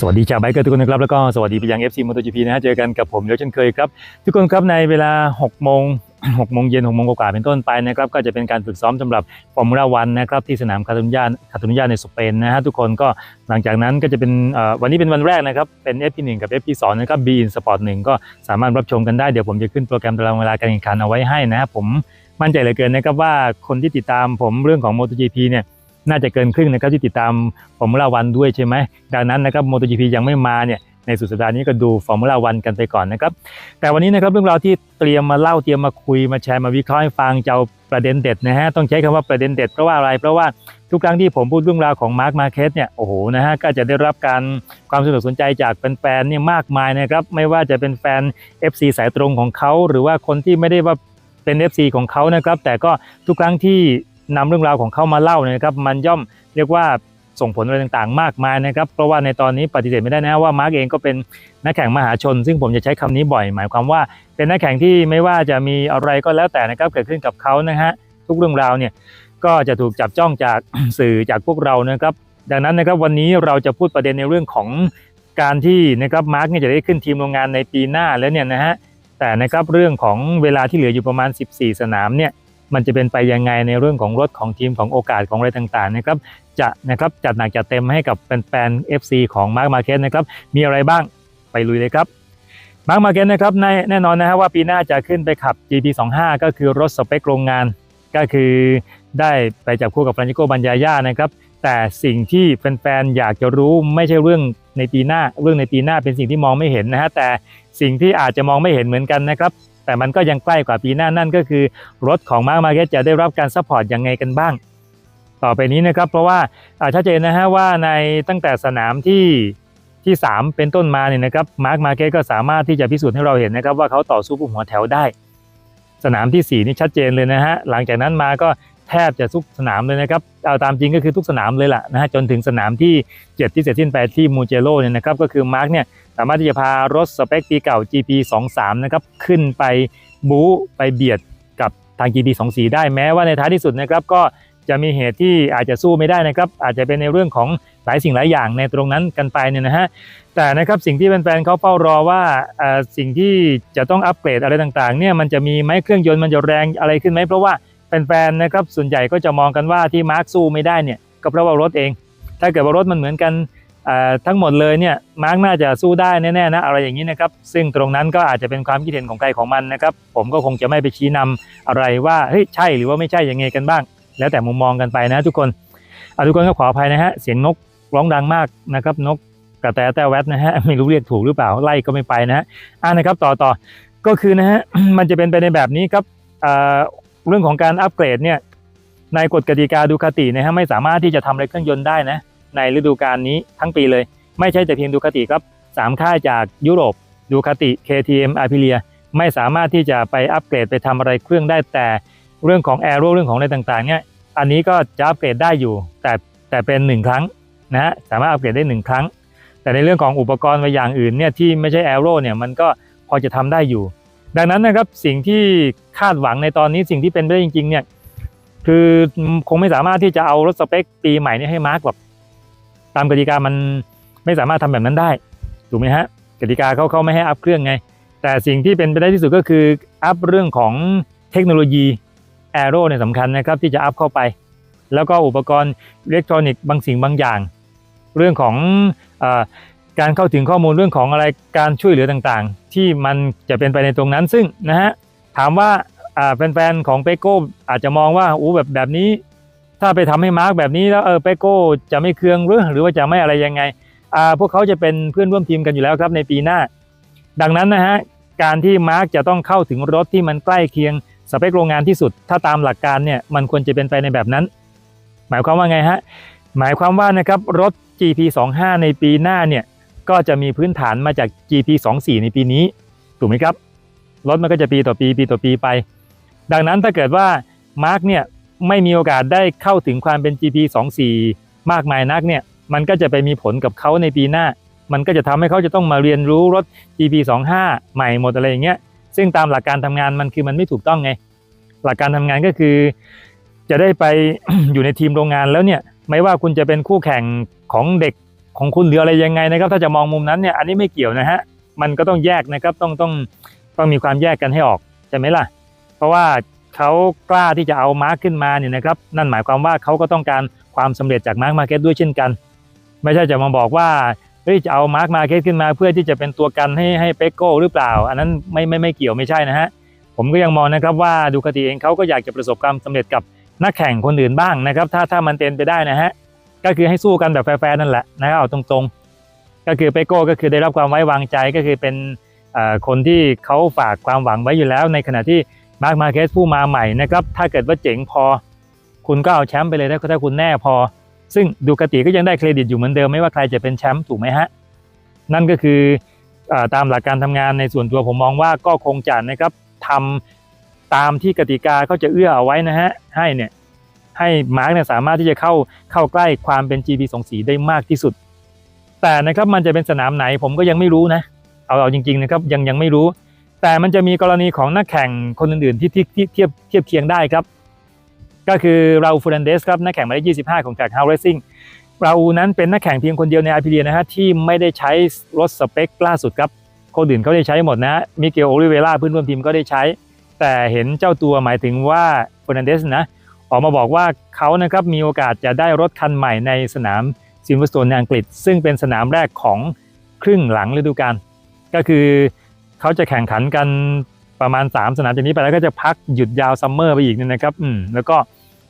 สวัสดีชาวไบเกอร์ทุกคนนะครับ แล้วก็สวัสดีไปยัง FC MotoGP นะฮะเจอกันกับผมเดี๋ยวเช่นเคยครับ ทุกคนครับในเวลา6โมง6โมงเย็น6โมงกว่าเป็นต้นไปนะครับก็จะเป็นการฝึกซ้อมสำหรับฟอร์มูล่าวันนะครับที่สนามคาตาลุญญาคาตาลุญญาในสเปนนะฮะทุกคนก็หลังจากนั้นก็จะเป็นวันนี้เป็นวันแรกนะครับเป็น FP1 กับ FP2 นะครับ B in Sport 1ก็สามารถรับชมกันได้เดี๋ยวผมจะขึ้นโปรแกรมตารางเวลาการแข่งขันเอาไว้ให้นะครับผมมั่นใจเหลือเกินนะครับว่าคนที่ติดตามผมเรื่องของ MotoGP เนี่ย น่าจะเกินครึ่งนะครับที่ติดตามฟอร์มูล่าวันด้วยใช่ไหมดังนั้นนะครับ MotoGP ยังไม่มาเนี่ยในสุดสัปดาห์นี้ก็ดูฟอร์มูล่าวันกันไปก่อนนะครับ แต่วันนี้นะครับเรื่องราวที่เตรียมมาเล่าเตรียมมาคุยมาแชร์มาวิเคราะห์ให้ฟังจะเอาประเด็นเด็ดนะฮะต้องใช้คำว่าประเด็นเด็ดเพราะว่าอะไรเพราะว่าทุกครั้งที่ผมพูดเรื่องราวของมาร์คมาร์เก็ตเนี่ยโอ้โหนะฮะก็จะได้รับการความสนอกสนใจจากแฟนๆเนี่ยมากมายนะครับไม่ว่าจะเป็นแฟน FC สายตรงของเขา หรือว่าคนที่ไม่ได้ว่าเป็น FC ของเขานะครับแต่ก็ทุกครั้งที่ นำเรื่องราวของเขามาเล่าเนี่ยนะครับมันย่อมเรียกว่าส่งผลอะไรต่างๆ มากมายนะครับเพราะว่าในตอนนี้ปฏิเสธไม่ได้นะว่ามาร์กเองก็เป็นนักแข่งมหาชน ซึ่งผมจะใช้คำนี้บ่อย หมายความว่า เป็นนักแข่งที่ไม่ว่าจะมีอะไรก็แล้วแต่นะครับเกิดขึ้นกับเขานะฮะทุกเรื่องราวเนี่ยก็จะถูกจับจ้องจากสื่อจากพวกเรานะครับ ดังนั้นนะครับวันนี้เราจะพูดประเด็นในเรื่องของการที่นะครับมาร์กเนี่ยจะได้ขึ้นทีมโรงงานในปีหน้าแล้วเนี่ยนะฮะแต่นะครับเรื่องของเวลาที่เหลืออยู่ประมาณ 14 สนามเนี่ย มันจะเป็นไปยังไงในเรื่องของรถของทีมของโอกาสของอะไรต่างๆนะครับจะนะครับจัดหนักจัดเต็มให้กับแฟนๆ FC ของมาร์คมาเก็ตนะครับมีอะไรบ้างไปลุยเลยครับมาร์คมาเก็ตนะครับในแน่นอนนะฮะว่าปีหน้าจะขึ้นไปขับ GP25 ก็คือรถสเปคโรงงาน ก็คือได้ไปจับคู่กับฟรานชิโกบันยาย่านะครับแต่สิ่งที่แฟนๆอยากจะรู้ไม่ใช่เรื่องในปีหน้า เรื่องในปีหน้าเป็นสิ่งที่มองไม่เห็นนะฮะแต่สิ่งที่อาจจะมองไม่เห็นเหมือนกันนะครับ แต่มันก็ยังใกล้กว่าปีหน้านั่นก็คือ รถของมาร์คมาร์เก็ตจะได้รับการซัพพอร์ตยังไงกันบ้าง ต่อไปนี้นะครับ เพราะว่าอ่าชัดเจนนะฮะว่าในตั้งแต่สนามที่ที่ 3 เป็นต้นมาเนี่ยนะครับมาร์คมาเก็ตก็สามารถที่จะพิสูจน์ให้เราเห็นนะครับว่าเขาต่อสู้ผู้หัวแถวได้ สนามทีสี่4 นี่ชัดเจนเลยนะฮะหลังจากนั้นมาก็ แทบจะทุกสนามเลยนะครับเอาตามจริงก็คือทุกสนามเลยล่ะนะฮะจนถึงสนามที่ 7 ที่เสร็จสิ้นไปที่มูเจโร่เนี่ยนะครับก็คือมาร์กเนี่ยสามารถที่จะพารถสเปคปีเก่า GP 23นะครับขึ้นไปบู๊ไปเบียดกับทาง GP 24ได้แม้ว่าในท้ายที่สุดนะครับก็จะมีเหตุที่อาจจะสู้ไม่ได้นะครับ อาจจะเป็นในเรื่องของหลายสิ่งหลายอย่างในตรงนั้นกันไปเนี่ยนะฮะแต่นะครับสิ่งที่แฟนๆเขาเฝ้ารอว่าสิ่งที่จะต้องอัปเกรดอะไรต่างๆเนี่ยมันจะมีไหมเครื่องยนต์มันจะแรงอะไรขึ้นไหมเพราะว่า แฟนๆนะครับส่วนใหญ่ก็จะมองกันว่าที่มาร์คสู้ไม่ได้เนี่ยก็เพราะว่ารถเอง ถ้าเกิดว่ารถมันเหมือนกันทั้งหมดเลยเนี่ยมาร์กน่าจะสู้ได้แน่ๆนะอะไรอย่างนี้นะครับซึ่งตรงนั้นก็อาจจะเป็นความคิดเห็นของใครของมันนะครับผมก็คงจะไม่ไปชี้นำอะไรว่าเฮ้ยใช่หรือว่าไม่ใช่ยังไงกันบ้าง แล้วแต่มุมมองกันไปนะทุกคนอะทุกคนก็ขออภัยนะฮะเสียงนกร้องดังมากนะครับนกกระแตแต่แวดนะฮะไม่รู้เรียกถูกหรือเปล่าไล่ก็ไม่ไปนะฮะอ่านะครับต่อต่อก็คือนะฮะมันจะเป็นไปในแบบนี้ครับอ่า เรื่องของการอัปเกรดเนี่ยในกฎกติกาดูคาตินะฮะไม่สามารถที่จะทำอะไรเครื่องยนต์ได้นะ ในฤดูกาลนี้ทั้งปีเลย ไม่ใช่แต่เพียงดูคาติครับสามค่ายจากยุโรปดูคาติ KTM a p i l i a ไม่สามารถที่จะไปอัปเกรดไปทำอะไรเครื่องได้แต่เรื่องของแอโรเรื่องของอะไรต่างๆเนี่ยอันนี้ก็จะอัปเกรดได้อยู่ แต่แต่เป็นหนึ่งครั้งนะฮะสามารถอัปเกรดได้หนึ่งครั้ง แต่ในเรื่องของอุปกรณ์บางอย่างอื่นเนี่ยที่ไม่ใช่แอโร่เนี่ยมันก็พอจะทำได้อยู่ ดังนั้นนะครับสิ่งที่ คาดหวังในตอนนี้สิ่งที่เป็นไปได้จริง ๆ เนี่ย คือคงไม่สามารถที่จะเอารถสเปคปีใหม่นี้ให้มาร์กแบบตามกติกามันไม่สามารถทำแบบนั้นได้ถูกไหมฮะกติกาเขาเขาไม่ให้อัพเครื่องไง แต่สิ่งที่เป็นไปได้ที่สุดก็คืออัพเรื่องของเทคโนโลยีแอโร่เนี่ยสำคัญนะครับที่จะอัพเข้าไป แล้วก็อุปกรณ์อิเล็กทรอนิกส์บางสิ่งบางอย่าง เรื่องของอการเข้าถึงข้อมูลเรื่องของอะไรการช่วยเหลือต่างๆ ที่มันจะเป็นไปในตรงนั้นซึ่งนะฮะ ถามว่าแฟนๆของเปโก้อาจจะมองว่าอู้แบบแบบนี้ ถ้าไปทำให้มาร์กแบบนี้แล้วเออเปโก้จะไม่เคืองหรือหรือว่าจะไม่อะไรยังไงพวกเขาจะเป็นเพื่อนร่วมทีมกันอยู่แล้วครับในปีหน้า ดังนั้นนะฮะการที่มาร์กจะต้องเข้าถึงรถที่มันใกล้เคียงสเปคโรงงานที่สุด ถ้าตามหลักการเนี่ยมันควรจะเป็นไปในแบบนั้น หมายความว่าไงฮะหมายความว่านะครับรถ GP25 ในปีหน้าเนี่ยก็จะมีพื้นฐานมาจาก GP24 ในปีนี้ถูกไหมครับ รถมันก็จะปีต่อปีปีต่อปีไป ดังนั้นถ้าเกิดว่ามาร์กเนี่ยไม่มีโอกาสได้เข้าถึงความเป็น GP24 มากมายนักเนี่ยมันก็จะไปมีผลกับเขาในปีหน้า มันก็จะทำให้เขาจะต้องมาเรียนรู้รถ GP25 ใหม่หมดอะไรอย่างเงี้ยซึ่งตามหลักการทำงานมันคือมันไม่ถูกต้องไง หลักการทำงานก็คือ จะได้ไปอยู่ในทีมโรงงานแล้วเนี่ยไม่ว่าคุณจะเป็นคู่แข่งของเด็กของคุณหรืออะไรยังไงนะครับ ถ้าจะมองมุมนั้นเนี่ยอันนี้ไม่เกี่ยวนะฮะมันก็ต้องแยกนะครับต้องต้อง ต้องมีความแยกกันให้ออกใช่ไหมล่ะ เพราะว่าเขากล้าที่จะเอามาร์กขึ้นมาเนี่ยนะครับ นั่นหมายความว่าเขาก็ต้องการความสำเร็จจากมาร์กมาเก็ตด้วยเช่นกัน ไม่ใช่จะมาบอกว่าเฮ้ยจะเอามาร์กมาเก็ตขึ้นมาเพื่อที่จะเป็นตัวกันให้ให้เปโก้หรือเปล่า อันนั้นไม่ไม่ไม่เกี่ยวไม่ใช่นะฮะผมก็ยังมองนะครับว่าดูคติเองเขาก็อยากจะประสบความสำเร็จกับนักแข่งคนอื่นบ้างนะครับ ถ้าถ้ามันเป็นไปได้นะฮะก็คือให้สู้กันแบบแฟร์ๆนั่นแหละนะครับเอาตรงๆ ก็คือเปโก้ก็คือได้รับความไว้วางใจก็คือเป็น คนที่เขาฝากความหวังไว้อยู่แล้ว ในขณะที่มาร์คมาเคสผู้มาใหม่นะครับถ้าเกิดว่าเจ๋งพอ คุณก็เอาแชมป์ไปเลยถ้าถ้าคุณแน่พอ ซึ่งดูกติก็ยังได้เครดิตอยู่เหมือนเดิมไม่ว่าใครจะเป็นแชมป์ถูกไหมฮะนั่นก็คืออตามหลักการทำงานในส่วนตัวผมมองว่าก็คงจะนะครับทำตามที่กติกาเขาจะเอื้อเอาไว้นะฮะให้เนี่ยให้มาร์กเนี่ยสามารถที่จะเข้าเข้าใกล้ความเป็น GP สองสีได้มากที่สุด แต่นะครับมันจะเป็นสนามไหนผมก็ยังไม่รู้นะ เอาเอาจริงๆนะครับยังยังไม่รู้ แต่มันจะมีกรณีของนักแข่งคนอื่นๆที่ที่ที่เทียบเทียบเคียงได้ครับ ก็คือราอูฟูรันเดสครับนักแข่งหมายเลข25 ของจาก House Racing รานั้นเป็นนักแข่งเพียงคนเดียวในอาร์พีเดียนะฮะที่ไม่ได้ใช้รถสเปคล่าสุดครับคนอื่นเขาได้ใช้หมดนะมิเกลโอลิเวล่าเพื่อนร่วมทีมก็ได้ใช้ แต่เห็นเจ้าตัวหมายถึงว่าฟูรันเดสนะออกมาบอกว่าเขานะครับมีโอกาสจะได้รถคันใหม่ในสนามซินเวอร์สโตนในอังกฤษ ซึ่งเป็นสนามแรกของครึ่งหลังฤดูกาล ก็คือเขาจะแข่งขันกันประมาณ 3 สนามจากนี้ไปแล้วก็จะพักหยุดยาวซัมเมอร์ไปอีกเนี่ยนะครับอืมแล้วก็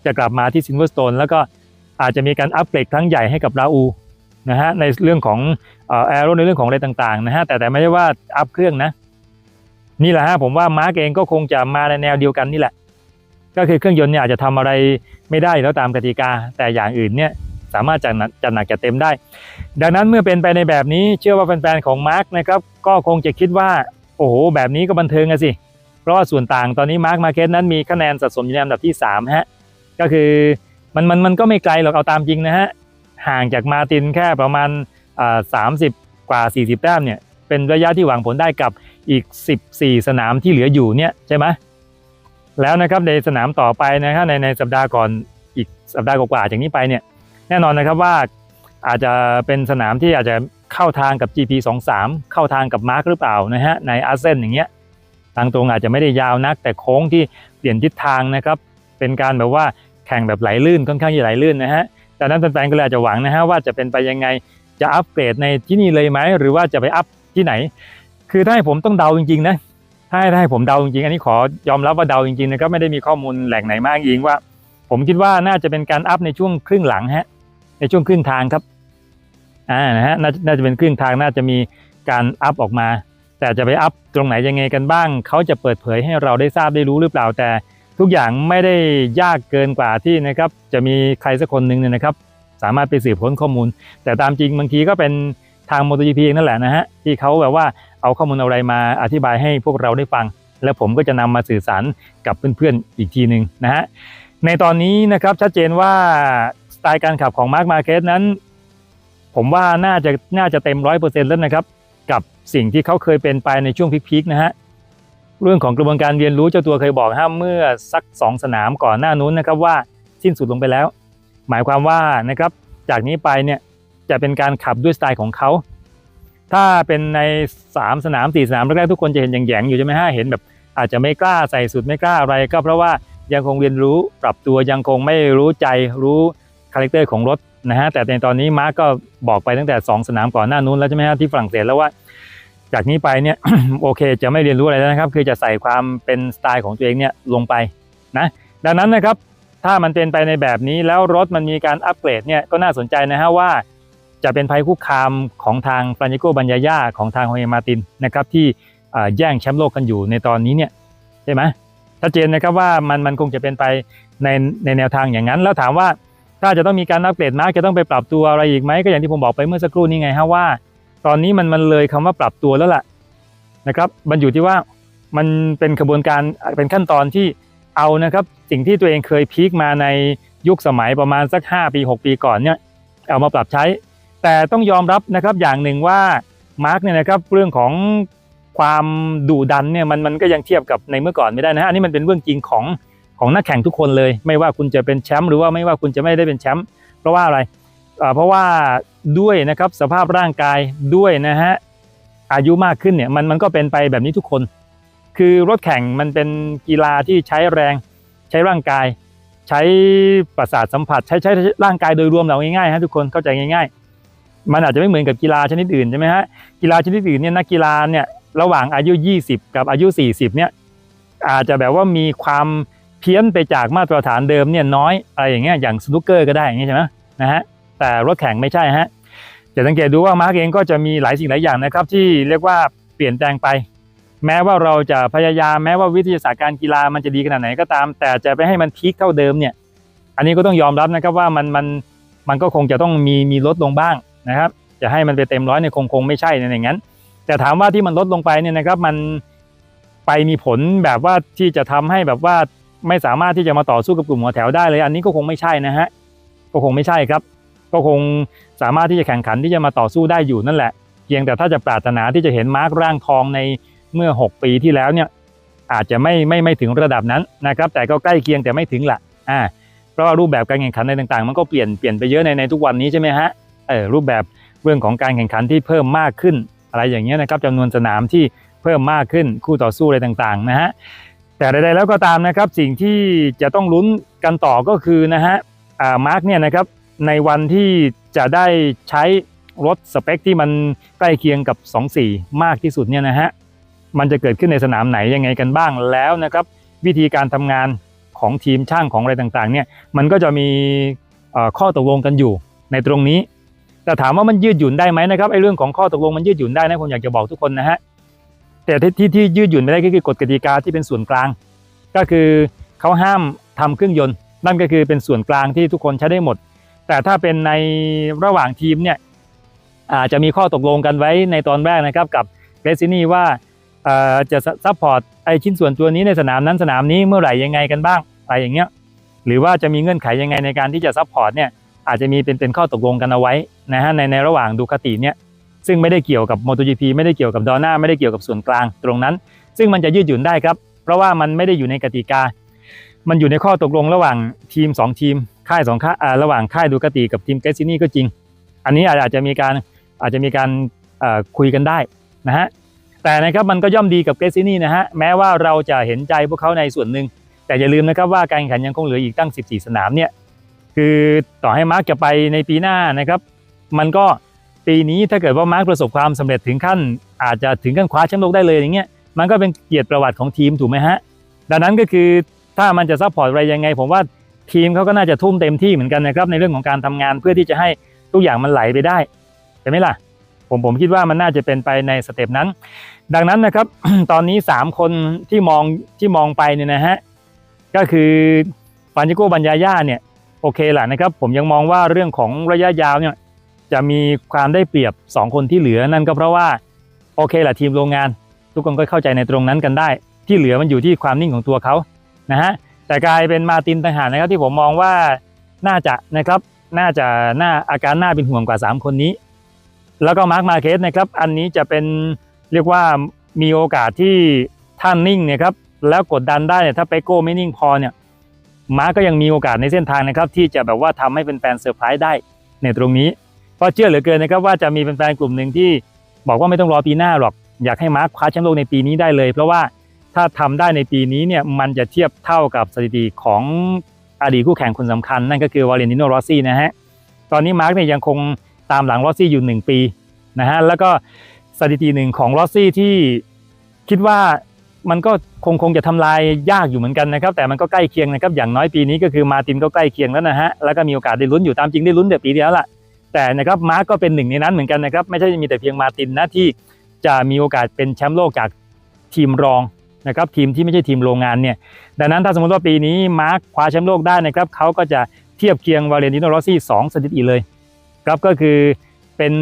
จะกลับมาที่ซินเวอร์สโตนแล้วก็อาจจะมีการอัปเกรดครั้งใหญ่ให้กับราอูนะฮะในเรื่องของเอ่อแอโรในเรื่องของอะไรต่างๆนะฮะแต่แต่ไม่ใช่ว่าอัพเครื่องนะนี่แหละฮะผมว่ามาร์กเองก็คงจะมาในแนวเดียวกันนี่แหละ ก็คือเครื่องยนต์เนี่ยอาจจะทำอะไรไม่ได้แล้วตามกติกา แต่อย่างอื่นเนี่ยามารถจัดหนักจัดหนักจัดเต็มได้ ดังนั้นเมื่อเป็นไปในแบบนี้เชื่อว่าแฟนๆของมาร์กนะครับก็คงจะคิดว่าโอ้โหแบบนี้ก็บันเทิงอะสิ เพราะว่าส่วนต่างตอนนี้มาร์กมาเก็ตนั้นมีคะแนนสะสมอยู่ในอันดับที่3ฮะก็คือมันมันมันก็ไม่ไกลหรอกเอาตามจริงนะฮะห่างจากมาตินแค่ประมาณสามสิบกว่า 40 แต้มเนี่ยเป็นระยะที่หวังผลได้กับอีก 14 สนามที่เหลืออยู่เนี่ยใช่ไหมแล้วนะครับในสนามต่อไปนะครับในในสัปดาห์ก่อนอีกสัปดาห์กว่าๆจากนี้ไปเนี่ย แน่นอนนะครับว่าอาจจะเป็นสนามที่อาจจะเข้าทางกับ GP 23เข้าทางกับมาร์คหรือเปล่านะฮะในอาร์เซนอย่างเงี้ยทางตรงอาจจะไม่ได้ยาวนัก แต่โค้งที่เปลี่ยนทิศทางนะครับเป็นการแบบว่าแข่งแบบไหลลื่นค่อนข้างจะไหลลื่นนะฮะแต่นั้นแฟนๆก็เลยอาจจะหวังนะฮะว่าจะเป็นไปยังไงจะอัปเกรดในที่นี่เลยไหมหรือว่าจะไปอัพที่ไหน คือถ้าให้ผมต้องเดาจริงๆนะถ้าให้ผมเดาจริงๆอันนี้ขอยอมรับว่าเดาจริงๆนะครับไม่ได้มีข้อมูลแหล่งไหนมากอิงว่า ผมคิดว่าน่าจะเป็นการอัพในช่วงครึ่งหลังฮะ ในช่วงครึ่งทางครับอ่านะฮะน,น่าจะเป็นครึ่งทางน่าจะมีการอัพออกมา แต่จะไปอัพตรงไหนยังไงกันบ้าง เขาจะเปิดเผยให้เราได้ทราบได้รู้หรือเปล่าแต่ทุกอย่างไม่ได้ยากเกินกว่าที่นะครับจะมีใครสักคนหนึ่งเนี่ยนะครับ สามารถไปสืบค้นข้อมูล แต่ตามจริงบางทีก็เป็นทาง MotoGP เองนั่นแหละนะฮะที่เขาแบบว่าเอาข้อมูลอะไรมาอธิบายให้พวกเราได้ฟัง แล้วผมก็จะนำมาสื่อสารกับเพื่อนๆอีกทีหนึ่งนะฮะในตอนนี้นะครับชัดเจนว่า สไตล์การขับของมาร์คมาเ u สนั้น ผมว่าน่าจะน่าจะเต็มร้อยเปอร์เซ็นต์แล้วนะครับ กับสิ่งที่เขาเคยเป็นไปในช่วงพีคๆนะฮะเรื่องของกระบวนการเรียนรู้เจ้าตัวเคยบอกห้ามเมื่อสักสองสนามก่อนหน้านู้นนะครับว่าสิ้นสุดลงไปแล้ว หมายความว่านะครับจากนี้ไปเนี่ยจะเป็นการขับด้วยสไตล์ของเขา ถ้าเป็นใน 3 สนาม 4 สนามแรกๆทุกคนจะเห็นอย่างแยงๆอยู่ใช่ไหมฮะเห็นแบบ อาจจะไม่กล้าใส่สุดไม่กล้าอะไรก็เพราะว่ายังคงเรียนรู้ปรับตัวยังคงไม่รู้ใจรู้ คาแรคเตอร์ของรถนะฮะแต่ในตอนนี้มาร์กก็บอกไปตั้งแต่ 2 สนามก่อนหน้านู้นแล้วใช่ไหมฮะที่ฝรั่งเศสแล้วว่า จากนี้ไปเนี่ยโอเคจะไม่เรียนรู้อะไรแล้วนะครับ คือจะใส่ความเป็นสไตล์ของตัวเองเนี่ยลงไปนะดังนั้นนะครับถ้ามันเป็นไปในแบบนี้แล้วรถมันมีการอัปเกรดเนี่ยก็น่าสนใจนะฮะว่าจะเป็นภัยคุกคามของทางฟรานิโกบัญญาย่าของทางโฮเอมาตินนะครับที่แย่งแชมป์โลกกันอยู่ในตอนนี้เนี่ยใช่ไหมชัดเจนนะครับว่ามันมันคงจะเป็นไปในในแนวทางอย่างนั้น แล้วถามว่า ถ้าจะต้องมีการอัปเกรดมาร์กจะต้องไปปรับตัวอะไรอีกไหมก็อย่างที่ผมบอกไปเมื่อสักครู่นี้ไงฮะว่า ตอนนี้มันมันเลยคำว่าปรับตัวแล้วล่ะนะครับมันอยู่ที่ว่ามันเป็นกระบวนการเป็นขั้นตอนที่เอานะครับ สิ่งที่ตัวเองเคยพีคมาในยุคสมัยประมาณสัก 5 ปี 6 ปีก่อนเนี่ยเอามาปรับใช้ แต่ต้องยอมรับนะครับอย่างหนึ่งว่ามาร์กเนี่ยนะครับเรื่องของความดุดันเนี่ยมันมันก็ยังเทียบกับในเมื่อก่อนไม่ได้นะฮะอันนี้มันเป็นเรื่องจริงของ ของนักแข่งทุกคนเลย ไม่ว่าคุณจะเป็นแชมป์หรือว่าไม่ว่าคุณจะไม่ได้เป็นแชมป์เพราะว่าอะไรเพราะว่าด้วยนะครับสภาพร่างกายด้วยนะฮะอายุมากขึ้นเนี่ยมันมันก็เป็นไปแบบนี้ทุกคน คือรถแข่งมันเป็นกีฬาที่ใช้แรงใช้ร่างกาย ใช้ประสาทสัมผัส ใช้ใช้ร่างกายโดยรวมเราง่ายๆฮะทุกคนเข้าใจง่าย ๆ มันอาจจะไม่เหมือนกับกีฬาชนิดอื่นใช่ไหมฮะกีฬาชนิดอื่นเนี่ยนักกีฬาเนี่ยระหว่างอายุ 20 กับอายุ 40เนี่ยอาจจะแบบว่ามีความ เพี้ยนไปจากมาตรฐานเดิมเนี่ยน้อยอะไรอย่างเงี้ยอย่างสนุกเกอร์ก็ได้อย่างเงี้ยใช่ไหมนะฮะแต่รถแข่งไม่ใช่ฮะจะสังเกตดูว่ามาร์กเองก็จะมีหลายสิ่งหลายอย่างนะครับ ที่เรียกว่าเปลี่ยนแปลงไป แม้ว่าเราจะพยายามแม้ว่าวิทยาศาสตร์การกีฬามันจะดีขนาดไหนก็ตาม แต่จะไปให้มันพีคเท่าเดิมเนี่ย อันนี้ก็ต้องยอมรับนะครับว่ามันมันมันก็คงจะต้องมีมีลดลงบ้างนะครับจะให้มันไปเต็มร้อยเนี่ยคงคงไม่ใช่ในอย่างนั้น แต่ถามว่าที่มันลดลงไปเนี่ยนะครับมันไปมีผลแบบว่าที่จะทำให้แบบว่า ไม่สามารถที่จะมาต่อสู้กับกลุ่มหัวแถวได้เลย อันนี้ก็คงไม่ใช่นะฮะก็คงไม่ใช่ครับ ก็คงสามารถที่จะแข่งขันที่จะมาต่อสู้ได้อยู่นั่นแหละ เพียงแต่ถ้าจะปรารถนาที่จะเห็นมาร์กร่างทองในเมื่อ 6 ปีที่แล้วเนี่ยอาจจะไม่ไม่ไม่ถึงระดับนั้นนะครับ แต่ก็ใกล้เคียงแต่ไม่ถึงละอ่าเพราะว่ารูปแบบการแข่งขันในต่างๆ มันก็เปลี่ยนเปลี่ยนไปเยอะในในทุกวันนี้ใช่ไหมฮะเออรูปแบบเรื่องของการแข่งขันที่เพิ่มมากขึ้น อะไรอย่างเงี้ยนะครับจำนวนสนามที่เพิ่มมากขึ้นคู่ต่อสู้อะไรต่างๆนะฮะ แต่ใดๆแล้วก็ตามนะครับสิ่งที่จะต้องลุ้นกันต่อก็คือนะฮะมาร์กเนี่ยนะครับในวันที่จะได้ใช้รถสเปคที่มันใกล้เคียงกับ 24 มากที่สุดเนี่ยนะฮะมันจะเกิดขึ้นในสนามไหนยังไงกันบ้างแล้วนะครับ วิธีการทำงานของทีมช่างของอะไรต่างๆเนี่ยมันก็จะมีข้อตกลงกันอยู่ในตรงนี้ แต่ถามว่ามันยืดหยุ่นได้ไหมนะครับไอ้เรื่องของข้อตกลงมันยืดหยุ่นได้นะผมอยากจะบอกทุกคนนะฮะ แต่ที่ที่ที่ยืดหยุ่นไม่ได้ก็คือกฎกติกาที่เป็นส่วนกลาง ก็คือเขาห้ามทำเครื่องยนต์ นั่นก็คือเป็นส่วนกลางที่ทุกคนใช้ได้หมด แต่ถ้าเป็นในระหว่างทีมเนี่ยอาจจะมีข้อตกลงกันไว้ในตอนแรกนะครับกับเรซินี่ว่าจะซัพพอร์ตไอชิ้นส่วนตัวนี้ในสนามนั้นสนามนี้เมื่อไหร่ยังไงกันบ้างอะไรอย่างเงี้ยหรือว่าจะมีเงื่อนไขยังไงในการที่จะซัพพอร์ตเนี่ยอาจจะมีเป็นเป็นข้อตกลงกันเอาไว้นะฮะในในระหว่างดูคาติเนี่ย ซึ่งไม่ได้เกี่ยวกับ MotoGP ไม่ได้เกี่ยวกับดอน่าไม่ได้เกี่ยวกับส่วนกลางตรงนั้น ซึ่งมันจะยืดหยุ่นได้ครับ เพราะว่ามันไม่ได้อยู่ในกติกา มันอยู่ในข้อตกลงระหว่างทีม 2 ทีม ค่ายสองค่ายระหว่างค่ายดูคาติกับทีมเกสซินี่ก็จริง อันนี้อาจจะมีการอาจจะมีการคุยกันได้นะฮะแต่นะครับมันก็ย่อมดีกับเกรซินี่นะฮะแม้ว่าเราจะเห็นใจพวกเขาในส่วนหนึ่งแต่อย่าลืมนะครับว่าการแข่งขันยังคงเหลืออีกตั้ง 14 สนามเนี่ยคือต่อให้มาร์กจะไปในปีหน้านะครับ มันก็ ปีนี้ถ้าเกิดว่ามาร์กประสบความสำเร็จถึงขั้น อาจจะถึงขั้นคว้าแชมป์โลกได้เลยอย่างเงี้ยมันก็เป็นเกียรติประวัติของทีมถูกไหมฮะ ดังนั้นก็คือถ้ามันจะซัพพอร์ตอะไรยังไง ผมว่าทีมเขาก็น่าจะทุ่มเต็มที่เหมือนกันนะครับในเรื่องของการทำงานเพื่อที่จะให้ทุกอย่างมันไหลไปได้ใช่ไหมล่ะผมผมคิดว่ามันน่าจะเป็นไปในสเต็ปนั้น ดังนั้นนะครับตอนนี้ 3 คนที่มองที่มองไปเนี่ยนะฮะก็คือฟานจิโกบัญญาย่าเนี่ยโอเคแหละนะครับ ผมยังมองว่าเรื่องของระยะยาวเนี่ย จะมีความได้เปรียบ 2 คนที่เหลือนั่นก็เพราะว่าโอเคแหละทีมโรงงาน ทุกคนก็เข้าใจในตรงนั้นกันได้ ที่เหลือมันอยู่ที่ความนิ่งของตัวเขานะฮะแต่กลายเป็นมาตินต่างหากนะครับที่ผมมองว่าน่าจะนะครับน่าจะน่าอาการน่าเป็นห่วงกว่า 3 คนนี้ แล้วก็มาร์คมาเคสนะครับอันนี้จะเป็นเรียกว่ามีโอกาสที่ท่านนิ่งเนี่ยครับแล้วกดดันได้เนี่ยถ้าไปโก้ไม่นิ่งพอเนี่ยมาร์คก็ยังมีโอกาสในเส้นทางนะครับที่จะแบบว่าทำให้เป็นแฟนเซอร์ไพรส์ได้ในตรงนี้ เพราะเชื่อเหลือเกินนะครับว่าจะมีแฟนๆกลุ่มหนึ่งที่บอกว่าไม่ต้องรอปีหน้าหรอก อยากให้มาร์คคว้าแชมป์โลกในปีนี้ได้เลย เพราะว่าถ้าทำได้ในปีนี้เนี่ยมันจะเทียบเท่ากับสถิติของอดีตคู่แข่งคนสำคัญ นั่นก็คือวาเลนติโนรอซี่นะฮะตอนนี้มาร์คเนี่ยยังคงตามหลังรอซี่อยู่ 1 ปีนะฮะแล้วก็สถิติหนึ่งของรอซี่ที่คิดว่ามันก็คงคงจะทำลายยากอยู่เหมือนกันนะครับ แต่มันก็ใกล้เคียงนะครับอย่างน้อยปีนี้ก็คือมาตินก็ใกล้เคียงแล้วนะฮะแล้วก็มีโอกาสได้ลุ้นอยู่ตามจริงได้ลุ้นแต่ปีที่แล้วล่ะ แต่นะครับมาร์กก็เป็นหนึ่งในนั้นเหมือนกันนะครับไม่ใช่มีแต่เพียงมาตินนะที่จะมีโอกาสเป็นแชมป์โลกจากทีมรองนะครับทีมที่ไม่ใช่ทีมโรงงานเนี่ยดังนั้นถ้าสมมติว่าปีนี้มาร์กคว้าแชมป์โลกได้นะครับเขาก็จะเทียบเคียงวาเลนติโนรอซี่สองสถิติเลยครับก็คือเป็น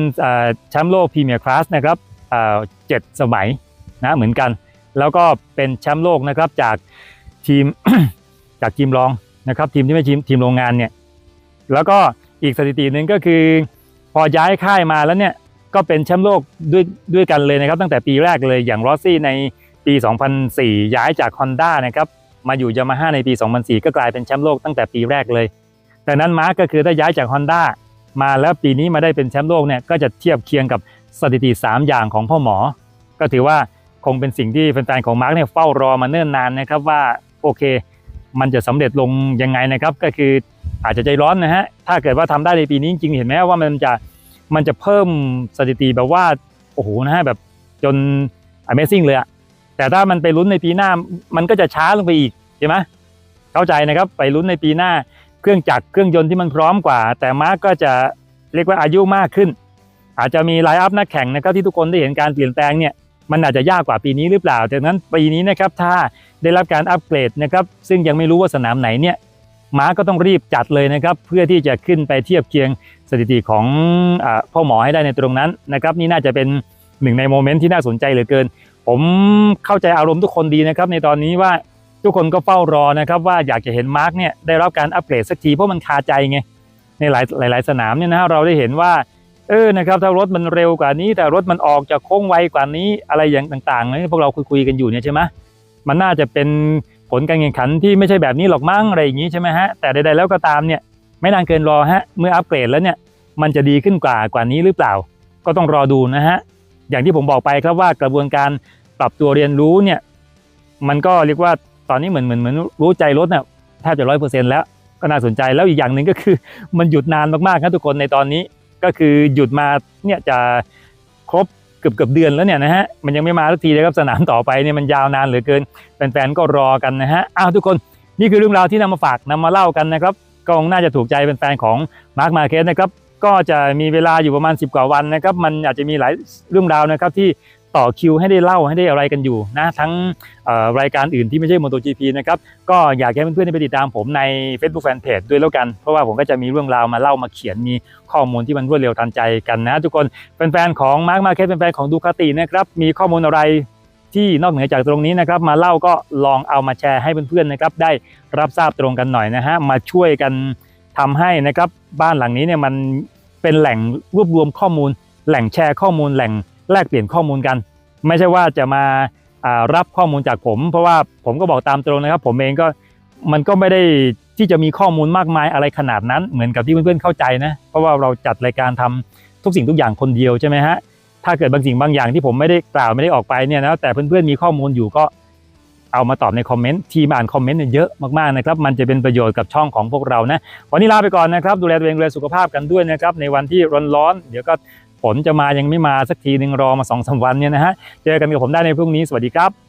แชมป์โลกพรีเมียร์คลาสนะครับเจ็ดสมัยนะเหมือนกัน แล้วก็เป็นแชมป์โลกนะครับจากทีมจากทีมรองนะครับทีมที่ไม่ทีมทีมโรงงานเนี่ยแล้วก็ อีกสถิติหนึ่งก็คือ พอย้ายค่ายมาแล้วเนี่ยก็เป็นแชมป์โลกด้วยด้วยกันเลยนะครับ ตั้งแต่ปีแรกเลยอย่างรอสซี่ในปี 2004 ย้ายจาก Honda นะครับมาอยู่ยามาฮ่าในปี 2004 ก็กลายเป็นแชมป์โลกตั้งแต่ปีแรกเลยดังนั้นมาร์กก็คือถ้าย้ายจาก Honda มาแล้วปีนี้มาได้เป็นแชมป์โลกเนี่ยก็จะเทียบเคียงกับสถิติ 3 อย่างของพ่อหมอ ก็ถือว่าคงเป็นสิ่งที่แฟนๆของมาร์กเนี่ยเฝ้ารอมาเนิ่นนานนะครับว่าโอเค มันจะสำเร็จลงยังไงนะครับ ก็คือ อาจจะใจร้อนนะฮะ ถ้าเกิดว่าทำได้ในปีนี้จริงเห็นไหมว่ามันจะมันจะเพิ่มสถิติแบบว่าโอ้โหนะฮะแบบจน Amazing เลยอะแต่ถ้ามันไปลุ้นในปีหน้ามันก็จะช้าลงไปอีกใช่ไหมเข้าใจนะครับไปลุ้นในปีหน้าเครื่องจักรเครื่องยนต์ที่มันพร้อมกว่า แต่มารกก็จะเรียกว่าอายุมากขึ้น อาจจะมีไลน์อัพนักแข่งนะครับที่ทุกคนได้เห็นการเปลี่ยนแปลงเนี่ยมันอาจจะยากกว่าปีนี้หรือเปล่าดังนั้นปีนี้นะครับถ้าได้รับการอัปเกรดนะครับซึ่งยังไม่รู้ว่าสนามไหนเนี่ย มาร์กก็ต้องรีบจัดเลยนะครับ เพื่อที่จะขึ้นไปเทียบเคียงสถิติของอพ่อหมอให้ได้ในตรงนั้นนะครับ นี่น่าจะเป็นหนึ่งในโมเมนต์ที่น่าสนใจเหลือเกิน ผมเข้าใจอารมณ์ทุกคนดีนะครับ ในตอนนี้ว่าทุกคนก็เฝ้ารอนะครับ ว่าอยากจะเห็นมาร์กเนี่ยได้รับการอัปเกรดสักทีเพราะมันคาใจไงในหลายหลาย ๆ สนามเนี่ยนะฮะเราได้เห็นว่าเออนะครับถ้ารถมันเร็วกว่านี้ แต่รถมันออกจากโค้งไวกว่านี้อะไรอย่างต่างๆเนี่ยพวกเราคุยๆกันอยู่เนี่ยใช่ไหมมันน่าจะเป็น ผลการแข่งขันที่ไม่ใช่แบบนี้หรอกมั้งอะไรอย่างนี้ใช่ไหมฮะแต่ใดๆแล้วก็ตามเนี่ยไม่นานเกินรอฮะเมื่ออัปเกรดแล้วเนี่ยมันจะดีขึ้นกว่ากว่านี้หรือเปล่า ก็ต้องรอดูนะฮะอย่างที่ผมบอกไปครับว่ากระบวนการปรับตัวเรียนรู้เนี่ยมันก็เรียกว่าตอนนี้เหมือนเหมือนเหมือนรู้ใจรถเนี่ยแทบจะร้อยเปอร์เซ็นต์แล้วก็น่าสนใจแล้วอีกอย่างหนึ่งก็คือมันหยุดนานมากๆครับทุกคนในตอนนี้ก็คือหยุดมาเนี่ยจะครบ กือบเกือบเดือนแล้วเนี่ยนะฮะมันยังไม่มาสักทีนะครับสนามต่อไปเนี่ยมันยาวนานเหลือเกินแฟนๆก็รอกันนะฮะอ้าวทุกคนนี่คือเรื่องราวที่นำมาฝากนำมาเล่ากันนะครับก็คงน่าจะถูกใจแฟนๆของมาร์คมาเคสนะครับก็จะมีเวลาอยู่ประมาณ 10 กว่าวันนะครับ มันอาจจะมีหลายเรื่องราวนะครับที่ ต่อคิวให้ได้เล่าให้ได้อะไรกันอยู่นะทั้งรายการอื่นที่ไม่ใช่ MotoGP นะครับก็อยากให้เพื่อนๆไปติดตามผมใน Facebook Fanpage ด้วยแล้วกัน เพราะว่าผมก็จะมีเรื่องราวมาเล่ามาเขียนมีข้อมูลที่มันรวดเร็วทันใจกันนะ ทุกคนแฟนๆของมาร์คมาเก็ตแฟนๆของดูคาตินะครับมีข้อมูลอะไรที่นอกเหนือจากตรงนี้นะครับมาเล่าก็ลองเอามาแชร์ให้เพื่อนๆนะครับได้รับทราบตรงกันหน่อยนะฮะมาช่วยกันทำให้นะครับบ้านหลังนี้เนี่ยมันเป็นแหล่งรวบรวมข้อมูล แหล่งแชร์ข้อมูลแหล่ง แลกเปลี่ยนข้อมูลกัน ไม่ใช่ว่าจะมาารับข้อมูลจากผม เพราะว่าผมก็บอกตามตรงนะครับ ผมเองก็มันก็ไม่ได้ที่จะมีข้อมูลมากมายอะไรขนาดนั้น เหมือนกับที่เพื่อนๆเข้าใจนะ เพราะว่าเราจัดรายการทำทุกสิ่งทุกอย่างคนเดียวใช่ไหมฮะถ้าเกิดบางสิ่งบางอย่างที่ผมไม่ได้กล่าวไม่ได้ออกไปเนี่ยนะแต่เพื่อนๆมีข้อมูลอยู่ก็เอามาตอบในคอมเมนต์ทีมอ่านคอมเมนต์เนี่ยเยอะมากๆนะครับ มันจะเป็นประโยชน์กับช่องของพวกเรานะ วันนี้ลาไปก่อนนะครับ ดูแลตัวเองดูแลสุขภาพกันด้วยนะครับ ในวันที่ร้อนๆเดี๋ยวก็ ฝนจะมายังไม่มาสักทีหนึ่งรอมาสองสามวันเนี่ยนะฮะเจอกันกับผมได้ในพรุ่งนี้สวัสดีครับ